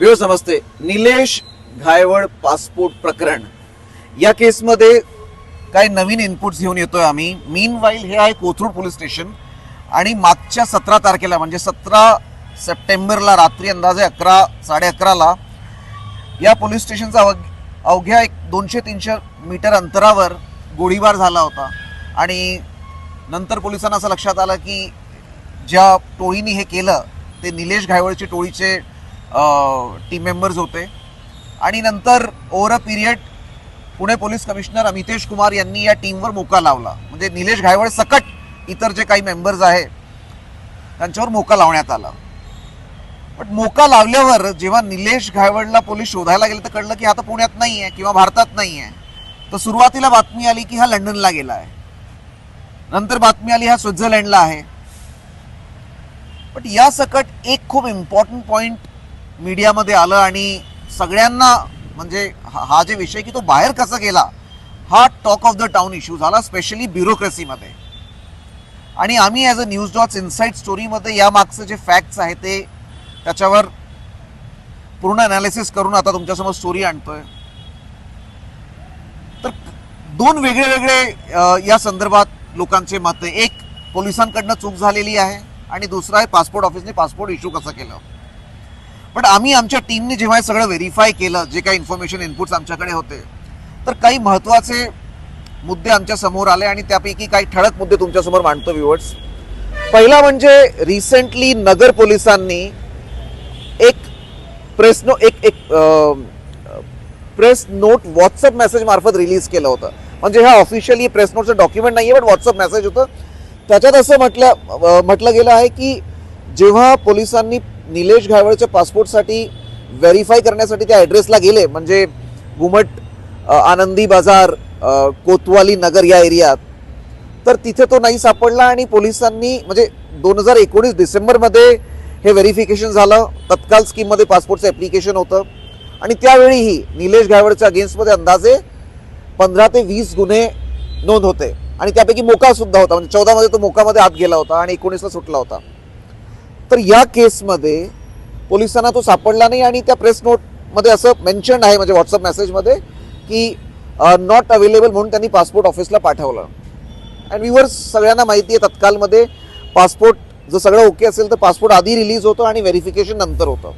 Viewers नमस्ते. Nilesh Ghaywad passport प्रकरण. या केसमध्ये काही नवीन इनपुट्स घेऊन येतोय आम्ही. मीन वाईल हे आहे कोथरूड पोलीस स्टेशन आणि मागच्या सतरा तारखेला म्हणजे सतरा सप्टेंबरला रात्री अंदाजे अकरा साडे अकराला या पोलीस स्टेशनचा अव अवघ्या एक दोनशे तीनशे मीटर अंतरावर गोळीबार झाला होता. आणि नंतर पोलिसांना असं लक्षात आलं की ज्या टोळीने हे केलं ते निलेश घायवडची टोळीचे टीम मेंबर्स होते. आणि नंतर over a period Pune police commissioner Amitesh Kumar यांनी या टीमवर मोका लावला. म्हणजे निलेश घायवळ सकट इतर जे काही मेंबर्स आहे त्यांच्यावर मोका लावण्यात आला. पण मोका लावल्यावर जेव्हा निलेश घायवळला पोलीस शोधायला गेले तर कळलं की हा तर पुण्यात नाही आहे किंवा भारतात नाही आहे तर सुरुवातीला बातमी आली की हा लंडनला गेला आहे. नंतर बातमी आली हा स्वित्झर्लंडला आहे. पण या सकट एक खूप इम्पॉर्टंट पॉईंट मीडियामध्ये आलं आणि सगळ्यांना म्हणजे हा जे विषय की तो बाहेर कसा गेला हा talk of the town issue झाला स्पेशली ब्युरोक्रेसीमध्ये आणि आम्ही as a news dots insight स्टोरीमध्ये या मागचं जे फॅक्ट्स आहे ते त्याच्यावर पूर्ण अनालिसिस करून आता तुमच्यासमोर स्टोरी आणतोय. तर दोन वेगळे वेगळे या संदर्भात लोकांचे मत एक पोलिसांकडनं चूक झालेली आहे आणि दुसरा आहे पासपोर्ट ऑफिसने पासपोर्ट इश्यू कसं केलं? पण आम्ही आमच्या टीमने जेव्हा हे सगळं व्हेरीफाय केलं जे काही इन्फॉर्मेशन इनपुट्स आमच्याकडे होते तर काही महत्त्वाचे मुद्दे आमच्यासमोर आले आणि त्यापैकी काही ठळक मुद्दे तुमच्यासमोर मांडतो व्ह्युअर्स पहिला म्हणजे रिसेंटली नगर पोलिसांनी एक प्रेस नो एक एक प्रेस नोट व्हॉट्सअप मेसेज मार्फत रिलीज केलं होतं. म्हणजे हा ऑफिशियली प्रेस नोटचं डॉक्युमेंट नाही आहे बट व्हॉट्सअप मेसेज होतं. त्याच्यात असं म्हटलं म्हटलं गेलं आहे की जेव्हा पोलिसांनी निलेश घायवळच्या पासपोर्टसाठी व्हेरीफाय करण्यासाठी त्या ॲड्रेसला गेले. म्हणजे घुमट आनंदी बाजार कोतवाली नगर या एरियात. तर तिथे तो नाही सापडला आणि पोलिसांनी म्हणजे दोन हजार एकोणीस डिसेंबरमध्ये हे व्हेरिफिकेशन झालं. तत्काल स्कीममध्ये पासपोर्टचं ॲप्लिकेशन होतं. आणि त्यावेळीही निलेश घायवळच्या अगेन्स्टमध्ये अंदाजे पंधरा ते वीस गुन्हे नोंद होते. आणि त्यापैकी मोका सुद्धा होता. म्हणजे चौदामध्ये तो मोकामध्ये आत गेला होता आणि एकोणीसला सुटला होता. तर या केसमध्ये पोलिसांना तो सापडला नाही आणि त्या प्रेस नोटमध्ये असं मेन्शन आहे म्हणजे व्हॉट्सअप मेसेजमध्ये की नॉट अवेलेबल म्हणून त्यांनी पासपोर्ट ऑफिसला पाठवलं. अँड विवर सगळ्यांना माहिती आहे तत्कालमध्ये पासपोर्ट जर सगळं ओके असेल तर पासपोर्ट आधी रिलीज होतो आणि व्हेरिफिकेशन नंतर होतं.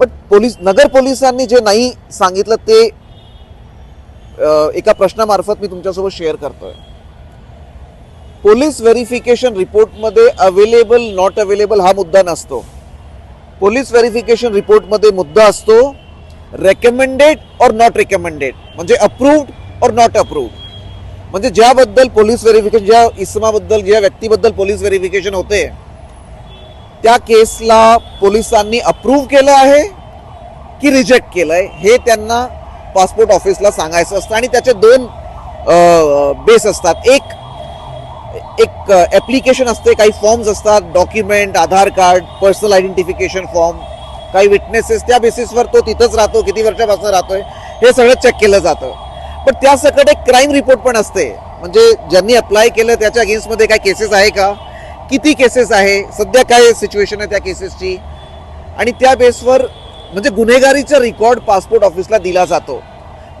पण पोलीस नगर पोलिसांनी जे नाही सांगितलं ते एका प्रश्नामार्फत मी तुमच्यासोबत शेअर करतोय. पोलीस व्हेरिफिकेशन रिपोर्टमध्ये अवेलेबल नॉट अवेलेबल हा मुद्दा नसतो. पोलीस व्हेरिफिकेशन रिपोर्टमध्ये मुद्दा असतो रेकमेंडेड और नॉट रेकमेंडेड म्हणजे अप्रूव्ड और नॉट अप्रूव्ड म्हणजे ज्याबद्दल पोलीस व्हेरिफिकेशन ज्या इसमाबद्दल ज्या व्यक्तीबद्दल पोलीस व्हेरिफिकेशन होते त्या केसला पोलिसांनी अप्रूव्ह केलं आहे की रिजेक्ट केलं आहे हे त्यांना पासपोर्ट ऑफिसला सांगायचं असतं. आणि त्याचे दोन बेस असतात. एक एक ॲप्लिकेशन असते काही फॉर्म्स असतात document Aadhaar card personal identification form काही विटनेसेस त्या बेसिसवर तो तिथंच राहतो किती वर्षापासून राहतोय हे सगळं चेक केलं जातं. पण त्या सकट एक क्राईम रिपोर्ट पण असते. म्हणजे ज्यांनी अप्लाय केलं त्याच्या अगेन्स्टमध्ये काय केसेस आहे का? किती केसेस आहे? सध्या काय सिच्युएशन आहे त्या केसेसची आणि त्या बेसवर म्हणजे गुन्हेगारीचा रेकॉर्ड पासपोर्ट ऑफिसला दिला जातो.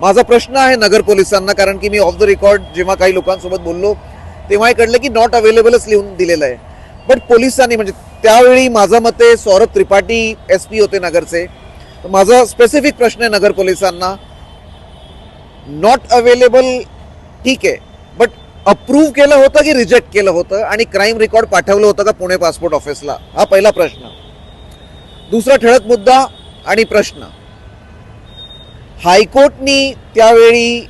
माझा प्रश्न आहे नगर पोलिसांना कारण की मी ऑफ द रेकॉर्ड जेव्हा काही लोकांसोबत बोललो तेव्हा हे कळलं की नॉट अवेलेबलच लिहून दिलेलं आहे. पण पोलिसांनी म्हणजे त्यावेळी माझं मते सौरभ त्रिपाठी एस पी होते नगरचे. माझा स्पेसिफिक प्रश्न आहे नगर पोलिसांना. नॉट अवेलेबल ठीक आहे. बट अप्रूव्ह केलं होतं की रिजेक्ट केलं होतं? आणि क्राईम रेकॉर्ड पाठवलं होतं का पुणे पासपोर्ट ऑफिसला हा पहिला प्रश्न. दुसरा ठळक मुद्दा आणि प्रश्न. हायकोर्टनी त्यावेळी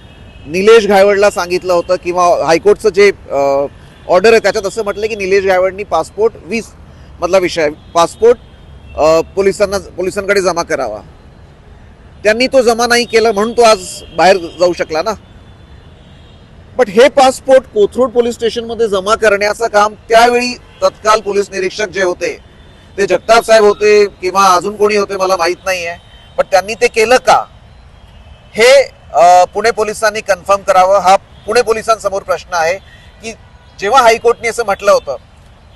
निलेश घायवडला सांगितलं होतं किंवा हायकोर्टचं जे ऑर्डर आहे त्याच्यात असं म्हटलं की निलेश घायवडनी पासपोर्ट वीस मधला विषय पासपोर्ट पोलिसांना पोलिसांकडे जमा करावा. त्यांनी तो जमा नाही केला म्हणून तो आज बाहेर जाऊ शकला ना. बट हे पासपोर्ट कोथरूड पोलीस स्टेशनमध्ये जमा करण्याचं काम त्यावेळी तत्काल पोलीस निरीक्षक जे होते ते जगताप साहेब होते किंवा अजून कोणी होते मला माहीत नाही आहे पण त्यांनी ते केलं का? हे पुणे पोलिसांनी कन्फर्म करावं. हा पुणे पोलिसांसमोर प्रश्न आहे की जेव्हा हायकोर्टने असं म्हटलं होतं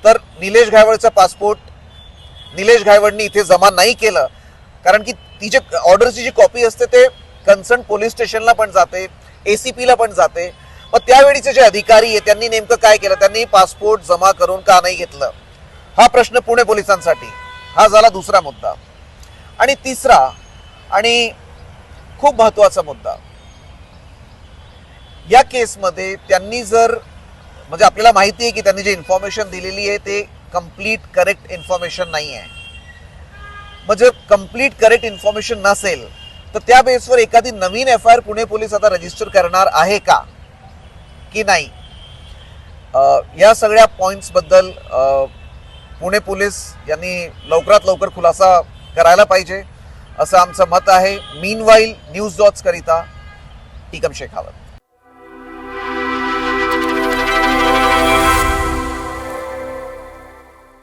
तर निलेश घायवळचा पासपोर्ट निलेश घायवडनी इथे जमा नाही केलं. कारण की ती जे ऑर्डरची जी कॉपी असते ते कन्सर्न पोलीस स्टेशनला पण जाते ए सी पीला पण जाते. मग त्यावेळीचे जे अधिकारी आहे त्यांनी नेमकं काय केलं? त्यांनी पासपोर्ट जमा करून का नाही घेतलं? हा प्रश्न पुणे पोलिसांसाठी. हा झाला दुसरा मुद्दा. आणि तिसरा आणि खूप महत्त्वाचा मुद्दा. या केसमध्ये त्यांनी जर म्हणजे आपल्याला माहिती आहे की त्यांनी जे इन्फॉर्मेशन दिलेली आहे ते कंप्लीट करेक्ट इन्फॉर्मेशन नाही आहे म्हणजे कंप्लीट करेक्ट इन्फॉर्मेशन नसेल तर त्या बेसवर एखादी नवीन F I R Pune police आता रजिस्टर करणार आहे का? की नाही? या सगळ्या पॉईंट्सबद्दल पुणे पोलीस यांनी लवकरात लवकर खुलासा करायला पाहिजे. असं आमचं मत आहे. मीन वाईल न्यूज डॉट्सकरिता टीकम शेखावत.